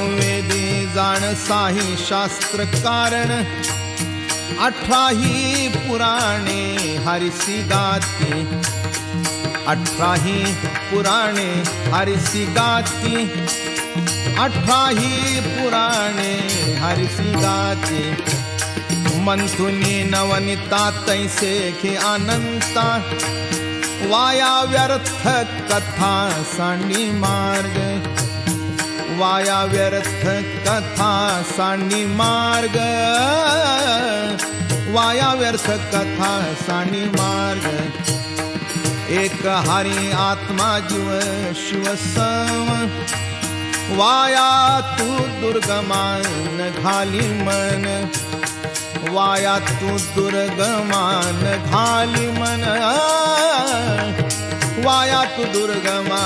वेदे साही शास्त्र कारण. अठराही पुराणे हरिसी गाती. अठराही पुराणे हरिसी गाती. अठराही पुराणे हरिसी गाती. मंथुनी नवनिता तैसे खे अनंता. वाया व्यर्थ कथा सांडी मार्ग. वाया व्यर्थ कथा सांडी मार्ग। वाया व्यर्थ कथा सांडी मार्ग। एक हरी आत्मा जीव शिव सम। वाया तू दुर्गमान घाली मन। वाया तू दुर्गमान घाली मन। वाया तू दुर्गमान